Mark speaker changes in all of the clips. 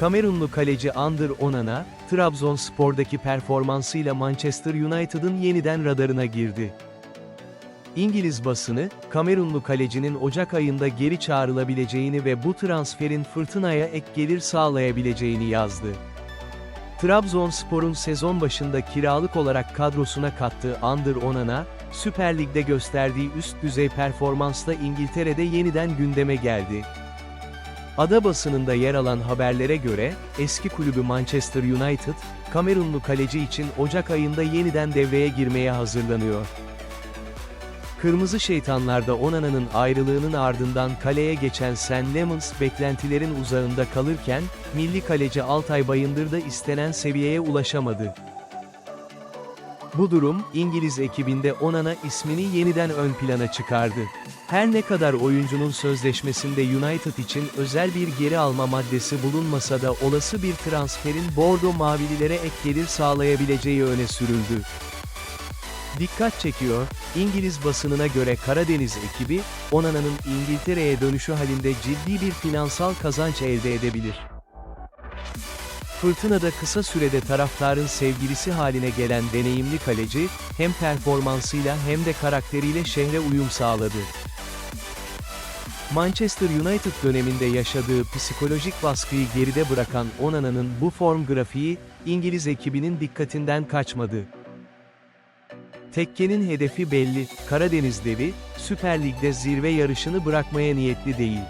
Speaker 1: Kamerunlu kaleci Ander Onana, Trabzonspor'daki performansıyla Manchester United'ın yeniden radarına girdi. İngiliz basını, Kamerunlu kalecinin Ocak ayında geri çağrılabileceğini ve bu transferin fırtınaya ek gelir sağlayabileceğini yazdı. Trabzonspor'un sezon başında kiralık olarak kadrosuna kattığı Ander Onana, Süper Lig'de gösterdiği üst düzey performansla İngiltere'de yeniden gündeme geldi. Ada basınında yer alan haberlere göre, eski kulübü Manchester United, Kamerunlu kaleci için Ocak ayında yeniden devreye girmeye hazırlanıyor. Kırmızı Şeytanlar'da Onana'nın ayrılığının ardından kaleye geçen Sen Lemons beklentilerin uzağında kalırken, milli kaleci Altay Bayındır da istenen seviyeye ulaşamadı. Bu durum, İngiliz ekibinde Onana ismini yeniden ön plana çıkardı. Her ne kadar oyuncunun sözleşmesinde United için özel bir geri alma maddesi bulunmasa da olası bir transferin Bordo Mavililere ek gelir sağlayabileceği öne sürüldü. Dikkat çekiyor, İngiliz basınına göre Karadeniz ekibi, Onana'nın İngiltere'ye dönüşü halinde ciddi bir finansal kazanç elde edebilir. Fırtınada kısa sürede taraftarın sevgilisi haline gelen deneyimli kaleci, hem performansıyla hem de karakteriyle şehre uyum sağladı. Manchester United döneminde yaşadığı psikolojik baskıyı geride bırakan Onana'nın bu form grafiği, İngiliz ekibinin dikkatinden kaçmadı. Tekkenin hedefi belli, Karadeniz devi, Süper Lig'de zirve yarışını bırakmaya niyetli değil.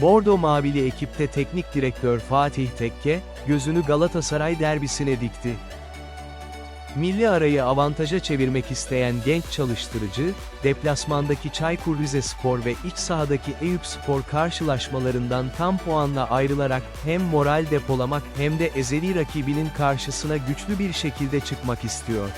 Speaker 1: Bordo Mavili ekipte teknik direktör Fatih Tekke, gözünü Galatasaray derbisine dikti. Milli arayı avantaja çevirmek isteyen genç çalıştırıcı, deplasmandaki Çaykur Rizespor ve iç sahadaki Eyüpspor karşılaşmalarından tam puanla ayrılarak hem moral depolamak hem de ezeli rakibinin karşısına güçlü bir şekilde çıkmak istiyor.